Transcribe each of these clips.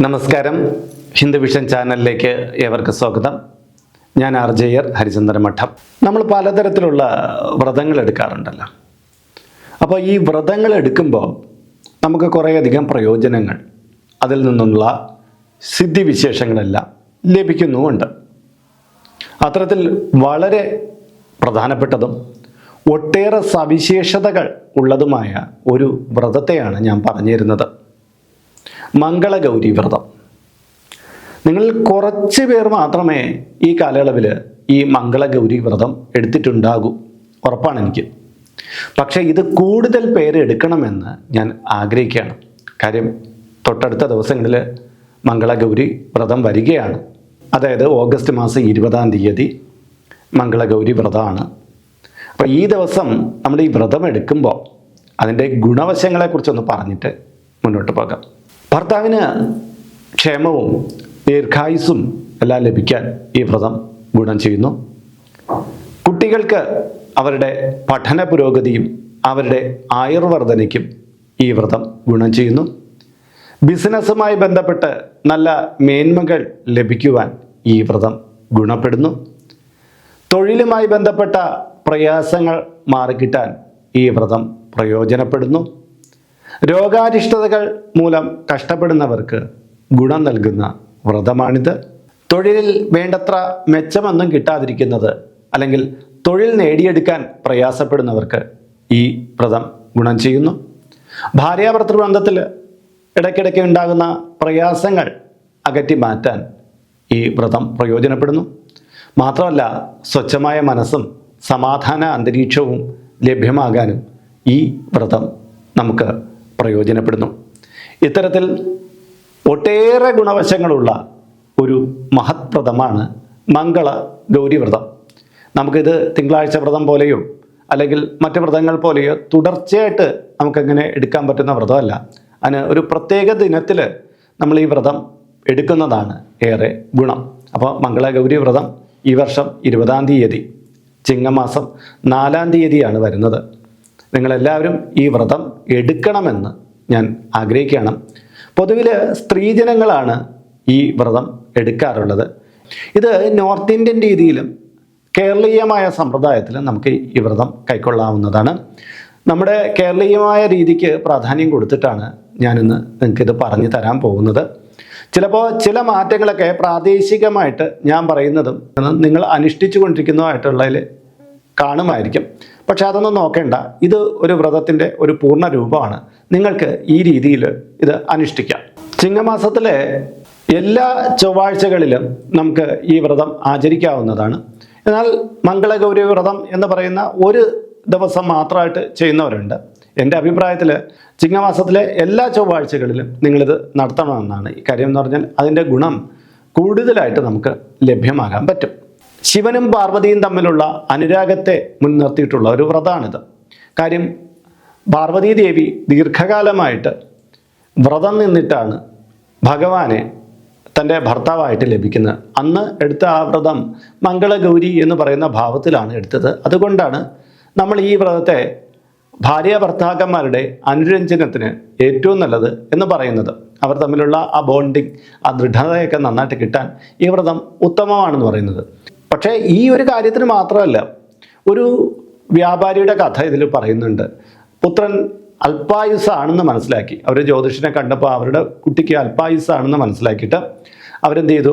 നമസ്കാരം. ഹിന്ദു വിഷൻ ചാനലിലേക്ക് ഏവർക്ക് സ്വാഗതം. ഞാൻ ആർ ജയർ ഹരിചന്ദ്രൻ മഠം. നമ്മൾ പലതരത്തിലുള്ള വ്രതങ്ങൾ എടുക്കാറുണ്ടല്ലോ. അപ്പോൾ ഈ വ്രതങ്ങൾ എടുക്കുമ്പോൾ നമുക്ക് കുറേയധികം പ്രയോജനങ്ങൾ. അതിൽ നിന്നുള്ള സിദ്ധിവിശേഷങ്ങളെല്ലാം ലഭിക്കുന്നുമുണ്ട്. അത്തരത്തിൽ വളരെ പ്രധാനപ്പെട്ടതും ഒട്ടേറെ സവിശേഷതകൾ ഉള്ളതുമായ ഒരു വ്രതത്തെയാണ് ഞാൻ പറഞ്ഞു തരുന്നത് മംഗളഗൗരി വ്രതം നിങ്ങളിൽ കുറച്ച് പേർ മാത്രമേ ഈ കാലയളവിൽ ഈ മംഗളഗൗരി വ്രതം എടുത്തിട്ടുണ്ടാകൂ. ഉറപ്പാണ് എനിക്ക്. പക്ഷേ ഇത് കൂടുതൽ പേര് എടുക്കണമെന്ന് ഞാൻ ആഗ്രഹിക്കുകയാണ്. കാര്യം തൊട്ടടുത്ത ദിവസങ്ങളിൽ മംഗളഗൗരി വ്രതം വരികയാണ്. അതായത് ഓഗസ്റ്റ് മാസം ഇരുപതാം തീയതി മംഗളഗൗരി വ്രതമാണ് അപ്പോൾ ഈ ദിവസം നമ്മൾ ഈ വ്രതം എടുക്കുമ്പോൾ അതിന്റെ ഗുണവശങ്ങളെക്കുറിച്ചൊന്ന് പറഞ്ഞിട്ട് മുന്നോട്ട് പോകാം. ഭർത്താവിന് ക്ഷേമവും ദീർഘായുസ്സും എല്ലാം ലഭിക്കാൻ ഈ വ്രതം ഗുണം ചെയ്യുന്നു. കുട്ടികൾക്ക് അവരുടെ പഠന പുരോഗതിയും അവരുടെ ആയുർവർദ്ധനയ്ക്കും ഈ വ്രതം ഗുണം ചെയ്യുന്നു. ബിസിനസ്സുമായി ബന്ധപ്പെട്ട് നല്ല മേന്മകൾ ലഭിക്കുവാൻ ഈ വ്രതം ഗുണപ്പെടുന്നു. തൊഴിലുമായി ബന്ധപ്പെട്ട പ്രയാസങ്ങൾ മാറിക്കിട്ടാൻ ഈ വ്രതം പ്രയോജനപ്പെടുന്നു. രോഗാരിഷ്ടതകൾ മൂലം കഷ്ടപ്പെടുന്നവർക്ക് ഗുണം നൽകുന്ന വ്രതമാണിത്. തൊഴിലിൽ വേണ്ടത്ര മെച്ചമൊന്നും കിട്ടാതിരിക്കുന്നത് അല്ലെങ്കിൽ തൊഴിൽ നേടിയെടുക്കാൻ പ്രയാസപ്പെടുന്നവർക്ക് ഈ വ്രതം ഗുണം ചെയ്യുന്നു. ഭാര്യാഭർത്തൃബന്ധത്തിൽ ഇടയ്ക്കിടയ്ക്ക് ഉണ്ടാകുന്ന പ്രയാസങ്ങൾ അകറ്റി മാറ്റാൻ ഈ വ്രതം പ്രയോജനപ്പെടുന്നു. മാത്രമല്ല സ്വച്ഛമായ മനസ്സും സമാധാന അന്തരീക്ഷവും ലഭ്യമാകാനും ഈ വ്രതം നമുക്ക് പ്രയോജനപ്പെടുന്നു. ഇത്തരത്തിൽ ഒട്ടേറെ ഗുണവശങ്ങളുള്ള ഒരു മഹത്പ്രദമാണ് മംഗള ഗൗരിവ്രതം. നമുക്കിത് തിങ്കളാഴ്ച വ്രതം പോലെയോ അല്ലെങ്കിൽ മറ്റ് വ്രതങ്ങൾ പോലെയോ തുടർച്ചയായിട്ട് നമുക്കങ്ങനെ എടുക്കാൻ പറ്റുന്ന വ്രതമല്ല. അതിന് ഒരു പ്രത്യേക ദിനത്തിൽ നമ്മൾ ഈ വ്രതം എടുക്കുന്നതാണ് ഏറെ ഗുണം. അപ്പോൾ മംഗളഗൗരി വ്രതം ഈ വർഷം ഇരുപതാം തീയതി ചിങ്ങമാസം നാലാം തീയതിയാണ് വരുന്നത്. നിങ്ങളെല്ലാവരും ഈ വ്രതം എടുക്കണമെന്ന് ഞാൻ ആഗ്രഹിക്കുകയാണ്. പൊതുവിൽ സ്ത്രീജനങ്ങളാണ് ഈ വ്രതം എടുക്കാറുള്ളത്. ഇത് നോർത്ത് ഇന്ത്യൻ രീതിയിലും കേരളീയമായ സമ്പ്രദായത്തിലും നമുക്ക് ഈ വ്രതം കൈക്കൊള്ളാവുന്നതാണ്. നമ്മുടെ കേരളീയമായ രീതിക്ക് പ്രാധാന്യം കൊടുത്തിട്ടാണ് ഞാനിന്ന് നിങ്ങൾക്കിത് പറഞ്ഞു തരാൻ പോകുന്നത്. ചിലപ്പോൾ ചില മാറ്റങ്ങളൊക്കെ പ്രാദേശികമായിട്ട് ഞാൻ പറയുന്നതും നിങ്ങൾ അനുഷ്ഠിച്ചു കൊണ്ടിരിക്കുന്നതുമായിട്ടുള്ളതിൽ കാണുമായിരിക്കും. പക്ഷെ അതൊന്നും നോക്കേണ്ട. ഇത് ഒരു വ്രതത്തിന്റെ ഒരു പൂർണ രൂപമാണ്. നിങ്ങൾക്ക് ഈ രീതിയിൽ ഇത് അനുഷ്ഠിക്കാം. ചിങ്ങമാസത്തിലെ എല്ലാ ചൊവ്വാഴ്ചകളിലും നമുക്ക് ഈ വ്രതം ആചരിക്കാവുന്നതാണ്. എന്നാൽ മംഗളഗൗരി വ്രതം എന്ന് പറയുന്ന ഒരു ദിവസം മാത്രമായിട്ട് ചെയ്യുന്നവരുണ്ട്. എന്റെ അഭിപ്രായത്തിൽ ചിങ്ങമാസത്തിലെ എല്ലാ ചൊവ്വാഴ്ചകളിലും നിങ്ങളിത് നടത്തണമെന്നാണ് ഈ കാര്യം എന്ന് പറഞ്ഞാൽ അതിന്റെ ഗുണം കൂടുതലായിട്ട് നമുക്ക് ലഭ്യമാകാൻ പറ്റും. ശിവനും പാർവതിയും തമ്മിലുള്ള അനുരാഗത്തെ മുൻനിർത്തിയിട്ടുള്ള ഒരു വ്രതമാണിത് കാര്യം പാർവതീ ദേവി ദീർഘകാലമായിട്ട് വ്രതം നിന്നിട്ടാണ് ഭഗവാനെ തന്റെ ഭർത്താവായിട്ട് ലഭിക്കുന്നത്. അന്ന് എടുത്ത ആ വ്രതം മംഗളഗൗരി എന്ന് പറയുന്ന ഭാവത്തിലാണ് എടുത്തത്. അതുകൊണ്ടാണ് നമ്മൾ ഈ വ്രതത്തെ ഭാര്യ ഭർത്താക്കന്മാരുടെ അനുരഞ്ജനത്തിന് ഏറ്റവും നല്ലത് എന്ന് പറയുന്നത്. അവർ തമ്മിലുള്ള ആ ബോണ്ടിങ് ആ ദൃഢതയൊക്കെ നന്നായിട്ട് കിട്ടാൻ ഈ വ്രതം ഉത്തമമാണെന്ന് പറയുന്നത്. പക്ഷേ ഈ ഒരു കാര്യത്തിന് മാത്രമല്ല ഒരു വ്യാപാരിയുടെ കഥ ഇതിൽ പറയുന്നുണ്ട്. പുത്രൻ അല്പായുസാണെന്ന് മനസ്സിലാക്കി. അവർ ജ്യോതിഷനെ കണ്ടപ്പോൾ അവരുടെ കുട്ടിക്ക് അല്പായുസാണെന്ന് മനസ്സിലാക്കിയിട്ട് അവരെന്ത് ചെയ്തു?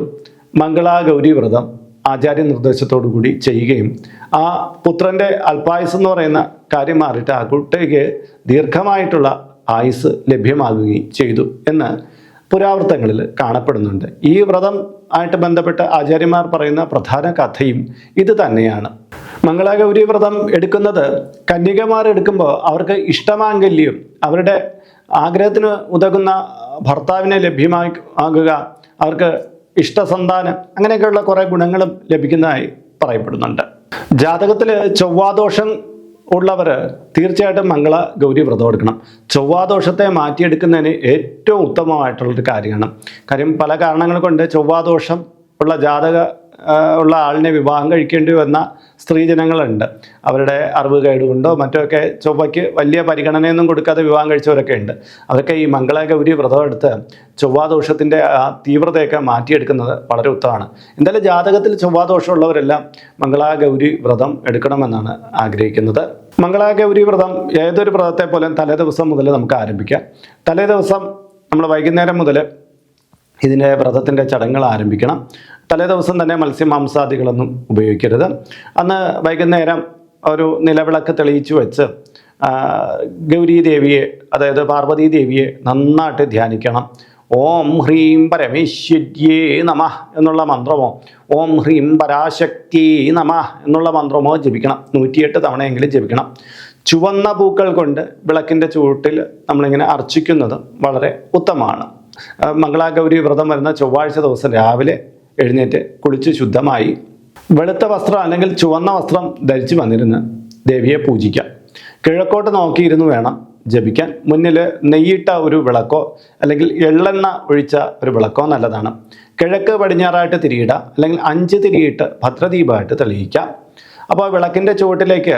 മംഗളാഗൗരി വ്രതം ആചാര്യ നിർദ്ദേശത്തോടു കൂടി ചെയ്യുകയും ആ പുത്രന്റെ അല്പായുസ് എന്ന് പറയുന്ന കാര്യം മാറിയിട്ട് ആ കുട്ടിക്ക് ദീർഘമായിട്ടുള്ള ആയുസ് ലഭ്യമാകുകയും ചെയ്തു എന്ന് പുരാവൃത്തങ്ങളിൽ കാണപ്പെടുന്നുണ്ട്. ഈ വ്രതം ആയിട്ട് ബന്ധപ്പെട്ട് ആചാര്യന്മാർ പറയുന്ന പ്രധാന കഥയും ഇത് തന്നെയാണ്. മംഗളാഗൗരി വ്രതം എടുക്കുന്നത് കന്യകമാർ എടുക്കുമ്പോൾ അവർക്ക് ഇഷ്ടമാംഗല്യം അവരുടെ ആഗ്രഹത്തിന് ഉതകുന്ന ഭർത്താവിനെ ലഭ്യമായി ആകുക അവർക്ക് ഇഷ്ടസന്താനം അങ്ങനെയൊക്കെയുള്ള കുറേ ഗുണങ്ങളും ലഭിക്കുന്നതായി പറയപ്പെടുന്നുണ്ട്. ജാതകത്തിൽ ചൊവ്വാദോഷം ഉള്ളവർ തീർച്ചയായിട്ടും മംഗള ഗൗരി വ്രതം എടുക്കണം. ചൊവ്വാദോഷത്തെ മാറ്റിയെടുക്കുന്നതിന് ഏറ്റവും ഉത്തമമായിട്ടുള്ളൊരു കാര്യമാണ്. കാര്യം പല കാരണങ്ങൾ കൊണ്ട് ചൊവ്വാദോഷം ഉള്ള ജാതക ഉള്ള ആളിനെ വിവാഹം കഴിക്കേണ്ടി വന്ന സ്ത്രീജനങ്ങളുണ്ട് അവരുടെ അറിവ് കേടുകൊണ്ടോ മറ്റോ ഒക്കെ ചൊവ്വയ്ക്ക് വലിയ പരിഗണനയൊന്നും കൊടുക്കാതെ വിവാഹം കഴിച്ചവരൊക്കെ ഉണ്ട്. അവരൊക്കെ ഈ മംഗളഗൗരി വ്രതം എടുത്ത് ചൊവ്വാദോഷത്തിന്റെ ആ തീവ്രതയൊക്കെ മാറ്റിയെടുക്കുന്നത് വളരെ ഉത്തമമാണ്. എന്തായാലും ജാതകത്തിൽ ചൊവ്വാദോഷമുള്ളവരെല്ലാം മംഗളാഗൗരി വ്രതം എടുക്കണമെന്നാണ് ആഗ്രഹിക്കുന്നത്. മംഗളാഗൗരി വ്രതം ഏതൊരു വ്രതത്തെ പോലെ തലേ ദിവസം മുതൽ നമുക്ക് ആരംഭിക്കാം. തലേ ദിവസം നമ്മൾ വൈകുന്നേരം മുതൽ ഇതിന്റെ വ്രതത്തിന്റെ ചടങ്ങുകൾ ആരംഭിക്കണം. തലേ ദിവസം തന്നെ മത്സ്യമാംസാദികളൊന്നും ഉപയോഗിക്കരുത്. അന്ന് വൈകുന്നേരം ഒരു നിലവിളക്ക് തെളിയിച്ചു വെച്ച് ഗൗരി ദേവിയെ അതായത് പാർവതീ ദേവിയെ നന്നായിട്ട് ധ്യാനിക്കണം. ഓം ഹ്രീം പരമേശ്വര്യേ നമ എന്നുള്ള മന്ത്രമോ ഓം ഹ്രീം പരാശക്തി നമ എന്നുള്ള മന്ത്രമോ ജപിക്കണം. നൂറ്റിയെട്ട് തവണയെങ്കിലും ജപിക്കണം. ചുവന്ന പൂക്കൾ കൊണ്ട് വിളക്കിന്റെ ചുവട്ടിൽ നമ്മളിങ്ങനെ അർച്ചിക്കുന്നത് വളരെ ഉത്തമമാണ്. മംഗളാഗൗരി വ്രതം വരുന്ന ചൊവ്വാഴ്ച ദിവസം രാവിലെ എഴുന്നേറ്റ് കുളിച്ച് ശുദ്ധമായി വെളുത്ത വസ്ത്രം അല്ലെങ്കിൽ ചുവന്ന വസ്ത്രം ധരിച്ച് വന്നിരുന്ന് ദേവിയെ പൂജിക്കാം. കിഴക്കോട്ട് നോക്കിയിരുന്നു വേണം ജപിക്കാൻ. മുന്നിൽ നെയ്യിട്ട ഒരു വിളക്കോ അല്ലെങ്കിൽ എള്ളെണ്ണ ഒഴിച്ച ഒരു വിളക്കോ നല്ലതാണ്. കിഴക്ക് പടിഞ്ഞാറായിട്ട് തിരിയിടുക അല്ലെങ്കിൽ അഞ്ച് തിരിയിട്ട് ഭദ്രദീപമായിട്ട് തെളിയിക്കാം. അപ്പോൾ വിളക്കിന്റെ ചുവട്ടിലേക്ക്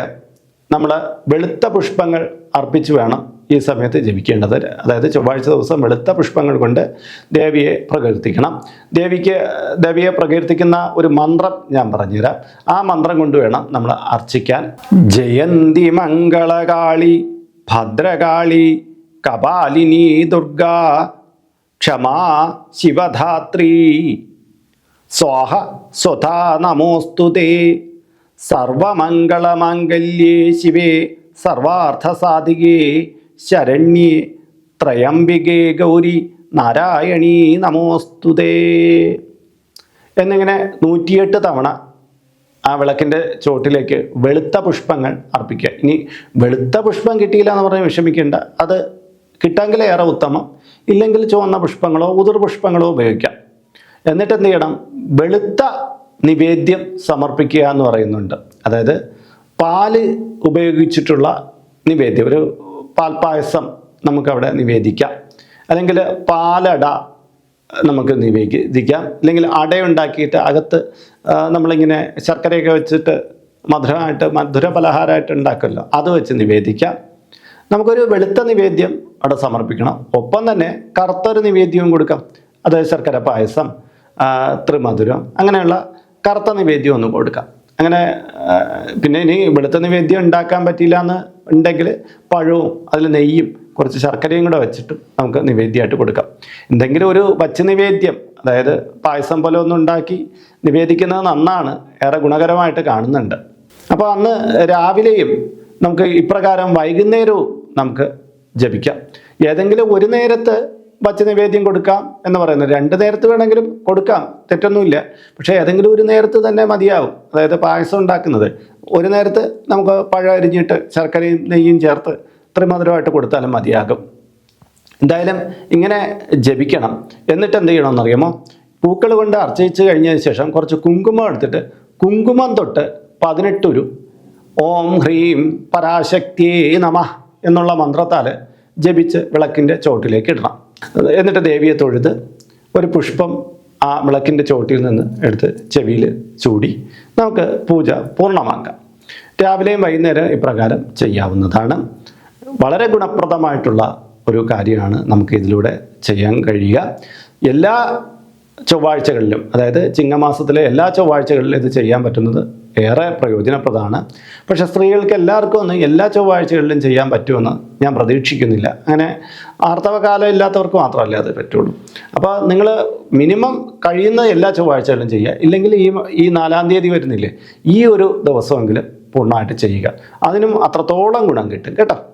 നമ്മൾ വെളുത്ത പുഷ്പങ്ങൾ അർപ്പിച്ച് വേണം. ഈ സമയത്ത് ജപിക്കേണ്ടത്. അതായത് ചൊവ്വാഴ്ച ദിവസം വെളുത്ത പുഷ്പങ്ങൾ കൊണ്ട് ദേവിയെ പ്രകീർത്തിക്കണം. ദേവിക്ക് ദേവിയെ പ്രകീർത്തിക്കുന്ന ഒരു മന്ത്രം ഞാൻ പറഞ്ഞുതരാം. ആ മന്ത്രം കൊണ്ട് വേണം നമ്മൾ അർച്ചിക്കാൻ. ജയന്തി മംഗളകാളി ഭദ്രകാളി കപാലിനി ദുർഗ ക്ഷമാ ശിവധാത്രി സ്വാഹ സ്വധാ നമോസ്തു തേ സർവമംഗളമാംഗല്യേ ശിവേ സർവാർത്ഥസാധികേ ശരണ്യേ ത്രയംബികേ ഗൗരി നാരായണീ നമോസ്തുതേ. എന്നിങ്ങനെ നൂറ്റിയെട്ട് തവണ ആ വിളക്കിന്റെ ചോട്ടിലേക്ക് വെളുത്ത പുഷ്പങ്ങൾ അർപ്പിക്കുക. ഇനി വെളുത്ത പുഷ്പം കിട്ടിയില്ല എന്ന് പറഞ്ഞാൽ വിഷമിക്കേണ്ട. അത് കിട്ടാമെങ്കിൽ ഏറെ ഉത്തമം. ഇല്ലെങ്കിൽ ചുവന്ന പുഷ്പങ്ങളോ ഉതിർ പുഷ്പങ്ങളോ ഉപയോഗിക്കാം. എന്നിട്ട് എന്ത് ചെയ്യണം? വെളുത്ത നിവേദ്യം സമർപ്പിക്കുക എന്ന് പറയുന്നുണ്ട്. അതായത് പാൽ ഉപയോഗിച്ചിട്ടുള്ള നിവേദ്യം. ഒരു പാൽപ്പായസം നമുക്കവിടെ നിവേദിക്കാം. അല്ലെങ്കിൽ പാലട നമുക്ക് നിവേദിക്കാം. അല്ലെങ്കിൽ അടയുണ്ടാക്കിയിട്ട് അകത്ത് നമ്മളിങ്ങനെ ശർക്കരയൊക്കെ വെച്ചിട്ട് മധുരമായിട്ട് മധുര പലഹാരമായിട്ട് ഉണ്ടാക്കുമല്ലോ അത് വെച്ച് നിവേദിക്കാം. നമുക്കൊരു വെളുത്ത നിവേദ്യം അവിടെ സമർപ്പിക്കണം. ഒപ്പം തന്നെ കറുത്തൊരു നിവേദ്യവും കൊടുക്കാം. അതായത് ശർക്കര പായസം ത്രിമധുരം അങ്ങനെയുള്ള കറുത്ത നിവേദ്യം ഒന്ന് കൊടുക്കാം. അങ്ങനെ പിന്നെ ഇനി വെളുത്ത നിവേദ്യം ഉണ്ടാക്കാൻ പറ്റിയില്ല എന്ന് ഉണ്ടെങ്കിൽ പഴവും അതിൽ നെയ്യും കുറച്ച് ശർക്കരയും കൂടെ വെച്ചിട്ട് നമുക്ക് നിവേദ്യമായിട്ട് കൊടുക്കാം. എന്തെങ്കിലും ഒരു വച്ച് നിവേദ്യം അതായത് പായസം പോലെ ഒന്നും ഉണ്ടാക്കി നിവേദിക്കുന്നത് നന്നാണ് ഏറെ ഗുണകരമായിട്ട് കാണുന്നുണ്ട്. അപ്പോൾ അന്ന് രാവിലെയും നമുക്ക് ഇപ്രകാരം വൈകുന്നേരവും നമുക്ക് ജപിക്കാം. ഏതെങ്കിലും ഒരു നേരത്ത് വച്ച് നിവേദ്യം കൊടുക്കാം എന്ന് പറയുന്നത്. രണ്ട് നേരത്ത് വേണമെങ്കിലും കൊടുക്കാം. തെറ്റൊന്നുമില്ല. പക്ഷേ ഏതെങ്കിലും ഒരു നേരത്ത് തന്നെ മതിയാവും. അതായത് പായസം ഉണ്ടാക്കുന്നത്. ഒരു നേരത്ത് നമുക്ക് പഴം അരിഞ്ഞിട്ട് ശർക്കരയും നെയ്യും ചേർത്ത് ത്രിമധുരമായിട്ട് കൊടുത്താലും മതിയാകും. എന്തായാലും ഇങ്ങനെ ജപിക്കണം. എന്നിട്ട് എന്ത് ചെയ്യണം അറിയാമോ? പൂക്കൾ കൊണ്ട് അർച്ചയിച്ച് കഴിഞ്ഞതിന് ശേഷം കുറച്ച് കുങ്കുമം എടുത്തിട്ട് കുങ്കുമം തൊട്ട് പതിനെട്ടൊരു ഓം ഹ്രീം പരാശക്തി നമ എന്നുള്ള മന്ത്രത്താൽ ജപിച്ച് വിളക്കിന്റെ ചോട്ടിലേക്ക് ഇടണം. എന്നിട്ട് ദേവിയെ തൊഴുത് ഒരു പുഷ്പം ആ വിളക്കിന്റെ ചോട്ടിൽ നിന്ന് എടുത്ത് ചെവിയിൽ ചൂടി നമുക്ക് പൂജ പൂർണമാക്കാം. രാവിലെയും വൈകുന്നേരം ഇപ്രകാരം ചെയ്യാവുന്നതാണ്. വളരെ ഗുണപ്രദമായിട്ടുള്ള ഒരു കാര്യമാണ് നമുക്ക് ഇതിലൂടെ ചെയ്യാൻ കഴിയുക. എല്ലാ ചൊവ്വാഴ്ചകളിലും അതായത് ചിങ്ങമാസത്തിലെ എല്ലാ ചൊവ്വാഴ്ചകളിലും ഇത് ചെയ്യാൻ പറ്റുന്നത് ഏറെ പ്രയോജനപ്രദമാണ്. പക്ഷേ സ്ത്രീകൾക്ക് എല്ലാവർക്കും ഒന്നും എല്ലാ ചൊവ്വാഴ്ചകളിലും ചെയ്യാൻ പറ്റുമെന്ന് ഞാൻ പ്രതീക്ഷിക്കുന്നില്ല. അങ്ങനെ ആർത്തവകാലം ഇല്ലാത്തവർക്ക് മാത്രമല്ലേ അത് പറ്റുള്ളൂ. അപ്പോൾ നിങ്ങൾ മിനിമം കഴിയുന്ന എല്ലാ ചൊവ്വാഴ്ചകളിലും ചെയ്യുക. ഇല്ലെങ്കിൽ ഈ ഈ നാലാം തീയതി വരുന്നില്ലേ ഈ ഒരു ദിവസമെങ്കിലും പൂർണമായിട്ട് ചെയ്യുക. അതിനും അത്രത്തോളം ഗുണം കിട്ടും. കേട്ടോ?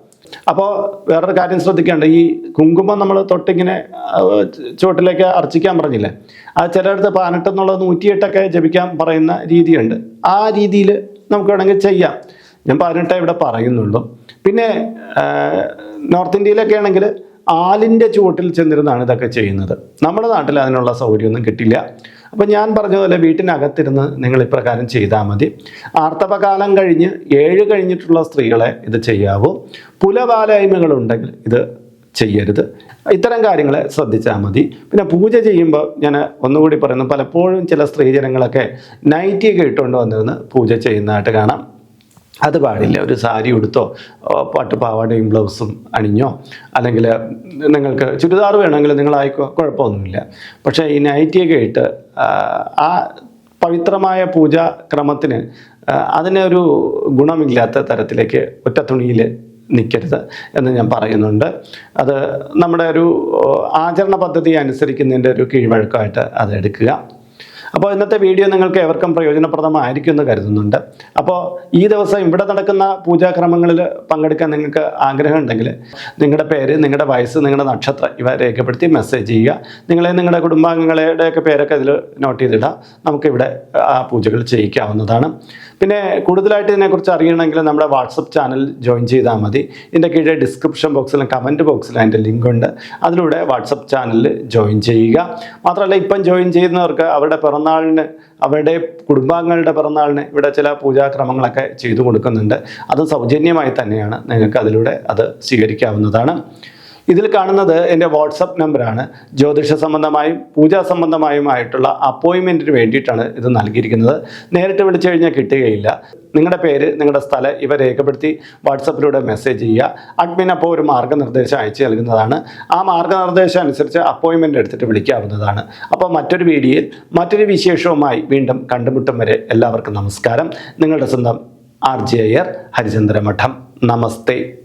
അപ്പോൾ വേറൊരു കാര്യം ശ്രദ്ധിക്കേണ്ട ഈ കുങ്കുമം നമ്മൾ തൊട്ടിങ്ങനെ ആ, ചുവട്ടിലേക്ക് അർച്ചിക്കാൻ പറഞ്ഞില്ലേ? അത് ചിലയിടത്ത് പതിനെട്ട് എന്നുള്ളത് നൂറ്റിയെട്ടൊക്കെ ജപിക്കാൻ പറയുന്ന രീതിയുണ്ട്. ആ രീതിയിൽ നമുക്ക് വേണമെങ്കിൽ ചെയ്യാം. ഞാൻ പതിനെട്ടേ ഇവിടെ പറയുന്നുള്ളൂ. പിന്നെ നോർത്ത് ഇന്ത്യയിലൊക്കെ ആണെങ്കിൽ ആലിന്റെ ചുവട്ടിൽ ചെന്നിരുന്നാണ് ഇതൊക്കെ ചെയ്യുന്നത്. നമ്മുടെ നാട്ടിൽ അതിനുള്ള സൗകര്യമൊന്നും കിട്ടില്ല. അപ്പം ഞാൻ പറഞ്ഞതുപോലെ പോലെ വീട്ടിനകത്തിരുന്ന് നിങ്ങൾ ഇപ്രകാരം ചെയ്താൽ മതി. ആർത്തവകാലം കഴിഞ്ഞ് ഏഴ് കഴിഞ്ഞിട്ടുള്ള സ്ത്രീകളെ ഇത് ചെയ്യാവൂ. പുലപാലായ്മകളുണ്ടെങ്കിൽ ഇത് ചെയ്യരുത്. ഇത്തരം കാര്യങ്ങളെ ശ്രദ്ധിച്ചാൽ മതി. പിന്നെ പൂജ ചെയ്യുമ്പോൾ ഞാൻ ഒന്നുകൂടി പറയുന്നു പലപ്പോഴും ചില സ്ത്രീജനങ്ങളൊക്കെ നൈറ്റിയൊക്കെ ഇട്ടുകൊണ്ട് വന്നിരുന്ന് പൂജ ചെയ്യുന്നതായിട്ട് കാണാം. അത് പാടില്ല. ഒരു സാരി ഉടുത്തോ പാട്ട് പാവാടയും ബ്ലൗസും അണിഞ്ഞോ അല്ലെങ്കിൽ നിങ്ങൾക്ക് ചുരിദാർ വേണമെങ്കിൽ നിങ്ങളായിക്കോ കുഴപ്പമൊന്നുമില്ല. പക്ഷേ ഈ നൈറ്റിയൊക്കെ ഇട്ട് ആ, പവിത്രമായ പൂജാ ക്രമത്തിന് അതിനൊരു ഗുണമില്ലാത്ത തരത്തിലേക്ക് ഒറ്റ തുണിയിൽ നിൽക്കരുത് എന്ന് ഞാൻ പറയുന്നുണ്ട്. അത് നമ്മുടെ ഒരു ആചരണ പദ്ധതി അനുസരിക്കുന്നതിന്റെ ഒരു കീഴ്വഴക്കമായിട്ട് അത് എടുക്കുക. അപ്പോൾ ഇന്നത്തെ വീഡിയോ നിങ്ങൾക്ക് ഏവർക്കും പ്രയോജനപ്രദമായിരിക്കും എന്ന് കരുതുന്നുണ്ട്. അപ്പോൾ ഈ ദിവസം ഇവിടെ നടക്കുന്ന പൂജാക്രമങ്ങളിൽ പങ്കെടുക്കാൻ നിങ്ങൾക്ക് ആഗ്രഹം ഉണ്ടെങ്കിൽ നിങ്ങളുടെ പേര് നിങ്ങളുടെ വയസ്സ് നിങ്ങളുടെ നക്ഷത്രം ഇവ രേഖപ്പെടുത്തി മെസ്സേജ് ചെയ്യുക. നിങ്ങളെ നിങ്ങളുടെ കുടുംബാംഗങ്ങളുടെയൊക്കെ പേരൊക്കെ അതിൽ നോട്ട് ചെയ്തിടുക. നമുക്കിവിടെ ആ പൂജകൾ ചെയ്യിക്കാവുന്നതാണ്. പിന്നെ കൂടുതലായിട്ട് ഇതിനെക്കുറിച്ച് അറിയണമെങ്കിൽ നമ്മുടെ വാട്സപ്പ് ചാനൽ ജോയിൻ ചെയ്താൽ മതി. ഇതിന്റെ കീഴെ ഡിസ്ക്രിപ്ഷൻ ബോക്സിലും കമന്റ് ബോക്സിലും അതിന്റെ ലിങ്ക് ഉണ്ട് അതിലൂടെ വാട്സപ്പ് ചാനലിൽ ജോയിൻ ചെയ്യുക. മാത്രമല്ല ഇപ്പം ജോയിൻ ചെയ്യുന്നവർക്ക് അവരുടെ പിറന്നാളിന് അവരുടെ കുടുംബാംഗങ്ങളുടെ പിറന്നാളിന് ഇവിടെ ചില പൂജാക്രമങ്ങളൊക്കെ ചെയ്തു കൊടുക്കുന്നുണ്ട്. അത് സൗജന്യമായി തന്നെയാണ്. നിങ്ങൾക്ക് അതിലൂടെ അത് സ്വീകരിക്കാവുന്നതാണ്. ഇതിൽ കാണുന്നത് എന്റെ വാട്സപ്പ് നമ്പറാണ്. ജ്യോതിഷ സംബന്ധമായും പൂജാ സംബന്ധമായുമായിട്ടുള്ള അപ്പോയിൻമെന്റിന് വേണ്ടിയിട്ടാണ് ഇത് നൽകിയിരിക്കുന്നത്. നേരിട്ട് വിളിച്ചു കഴിഞ്ഞാൽ കിട്ടുകയില്ല. നിങ്ങളുടെ പേര് നിങ്ങളുടെ സ്ഥലം ഇവ രേഖപ്പെടുത്തി വാട്സപ്പിലൂടെ മെസ്സേജ് ചെയ്യുക. അഡ്മിൻ അപ്പോൾ ഒരു മാർഗനിർദ്ദേശം അയച്ചു നൽകുന്നതാണ്. ആ മാർഗനിർദ്ദേശം അനുസരിച്ച് അപ്പോയിൻമെന്റ് എടുത്തിട്ട് വിളിക്കാവുന്നതാണ്. അപ്പോൾ മറ്റൊരു വീഡിയോയിൽ മറ്റൊരു വിശേഷവുമായി വീണ്ടും കണ്ടുമുട്ടും വരെ എല്ലാവർക്കും നമസ്കാരം. നിങ്ങളുടെ സ്വന്തം ആർ ജെ അയ്യർ ഹരിചന്ദ്രമഠം. നമസ്തേ.